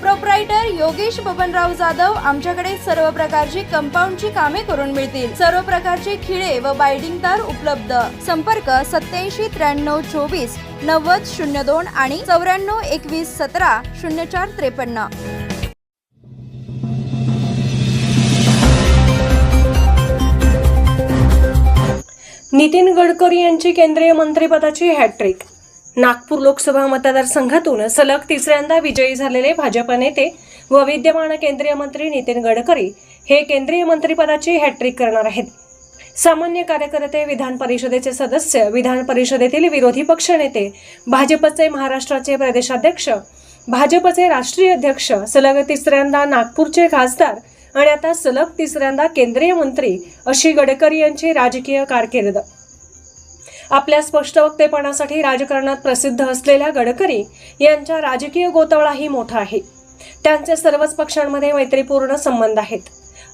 Proprietor Yogesh Babanrao Jadhav आमच्याकडे सर्व प्रकारची कंपाऊंडची कामे करून मिळतील. सर्व प्रकारचे खिळे व बायडिंग तार उपलब्ध. संपर्क सत्याऐंशी त्र्याण्णव चोवीस नव्वद शून्य दोन आणि चौऱ्याण्णव एकवीस सतरा शून्य चार त्रेपन्न. नितीन गडकरी यांची केंद्रीय मंत्रिपदाची हॅट्रिक नागपूर लोकसभा मतदारसंघातून सलग तिसऱ्यांदा विजयी झालेले भाजप नेते व विद्यमान केंद्रीय मंत्री नितीन गडकरी हे केंद्रीय मंत्रिपदाची हॅट्रिक करणार आहेत. सामान्य कार्यकर्ते विधान परिषदेचे सदस्य विधान परिषदेतील विरोधी पक्षनेते भाजपचे महाराष्ट्राचे प्रदेशाध्यक्ष भाजपचे राष्ट्रीय अध्यक्ष सलग तिसऱ्यांदा नागपूरचे खासदार आणि आता सलग तिसऱ्यांदा केंद्रीय मंत्री अशी गडकरी यांची राजकीय कारकीर्द. आपल्या स्पष्ट वक्तेपणासाठी राजकारणात प्रसिद्ध असलेल्या गडकरी यांच्या राजकीय गोतवळाही मोठा आहे. त्यांचे सर्वच पक्षांमध्ये मैत्रीपूर्ण संबंध आहेत.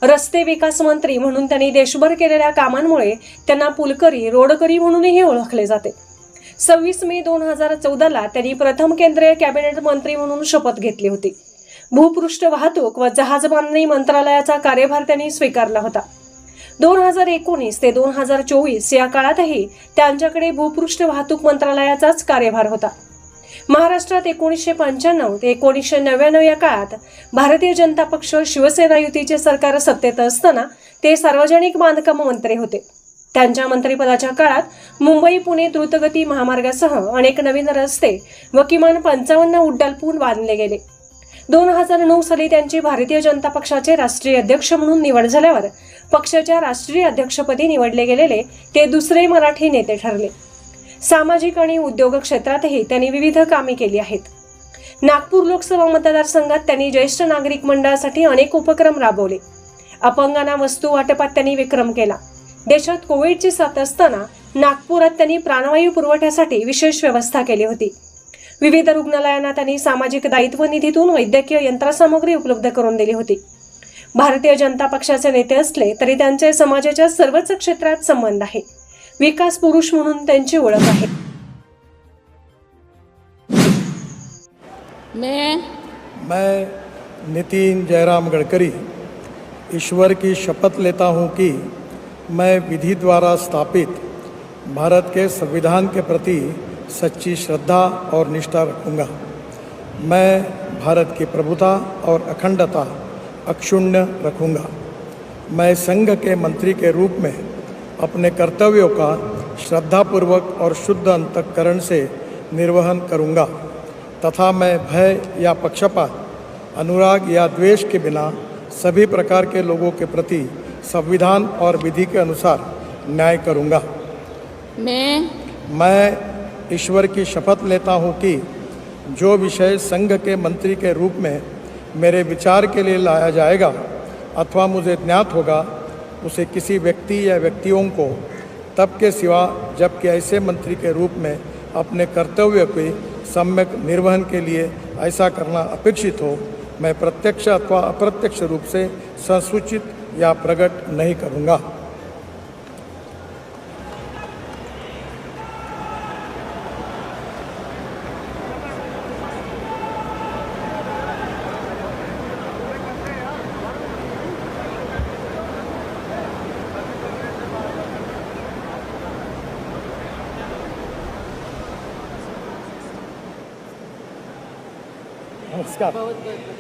रस्ते विकास मंत्री म्हणून त्यांनी देशभर केलेल्या कामांमुळे त्यांना पुलकरी रोडकरी म्हणूनही ओळखले जाते. सव्वीस मे दोन हजार चौदाला त्यांनी प्रथम केंद्रीय कॅबिनेट मंत्री म्हणून शपथ घेतली होती. भूपृष्ठ वाहतूक व जहाजबांधणी मंत्रालयाचा कार्यभार त्यांनी स्वीकारला होता. दोन हजार एकोणीस ते दोन हजार चोवीस या काळातही त्यांच्याकडे भूपृष्ठ वाहतूक मंत्रालयाचाच कार्यभार होता. महाराष्ट्रात एकोणीसशे पंच्याण्णव ते एकोणीसशे नव्याण्णव या काळात भारतीय जनता पक्ष शिवसेना युतीचे सरकार सत्तेत असताना ते सार्वजनिक बांधकाम मंत्री होते. त्यांच्या मंत्रिपदाच्या काळात मुंबई पुणे द्रुतगती महामार्गासह अनेक नवीन रस्ते व किमान पंचावन्न उड्डाणपूल बांधले गेले. दोन हजार नऊ साली त्यांची भारतीय जनता पक्षाचे राष्ट्रीय अध्यक्ष म्हणून निवड झाल्यावर पक्षाच्या राष्ट्रीय अध्यक्षपदी निवडले गेलेले ते दुसरे मराठी नेते ठरले. सामाजिक आणि उद्योग क्षेत्रातही त्यांनी विविध कामे केली आहेत. नागपूर लोकसभा मतदारसंघात त्यांनी ज्येष्ठ नागरिक मंडळासाठी अनेक उपक्रम राबवले. अपंगांना वस्तू वाटपात त्यांनी विक्रम केला. देशात कोविडची साथ असताना नागपुरात त्यांनी प्राणवायू पुरवठ्यासाठी विशेष व्यवस्था केली होती. विविध रुग्णालयांना त्यांनी सामाजिक दायित्व निधीतून वैद्यकीय यंत्रसामग्री उपलब्ध करून दिली होती. भारतीय जनता पक्षाचे नेते असले तरी त्यांचे समाजाच्या सर्वच क्षेत्रात संबंध आहे. विकास पुरुष म्हणून त्यांची ओळख आहे. मैं मैं नितिन जयराम गडकरी ईश्वर की शपथ लेता हूँ कि मैं विधि द्वारा स्थापित भारत के संविधान के प्रति सच्ची श्रद्धा और निष्ठा रखूँगा। मैं भारत की प्रभुता और अखंडता अक्षुण्य रखूँगा। मैं संघ के मंत्री के रूप में अपने कर्तव्यों का श्रद्धापूर्वक और शुद्ध अंतकरण से निर्वहन करूँगा तथा मैं भय या पक्षपात अनुराग या द्वेष के बिना सभी प्रकार के लोगों के प्रति संविधान और विधि के अनुसार न्याय करूँगा। मैं मैं ईश्वर की शपथ लेता हूँ कि जो विषय संघ के मंत्री के रूप में मेरे विचार के लिए लाया जाएगा अथवा मुझे ज्ञात होगा उसे किसी व्यक्ति या व्यक्तियों को, तब के सिवा जबकि ऐसे मंत्री के रूप में अपने कर्तव्य के सम्यक निर्वहन के लिए ऐसा करना अपेक्षित हो, मैं प्रत्यक्ष अथवा अप्रत्यक्ष रूप से संसूचित या प्रकट नहीं करूँगा। Let's go.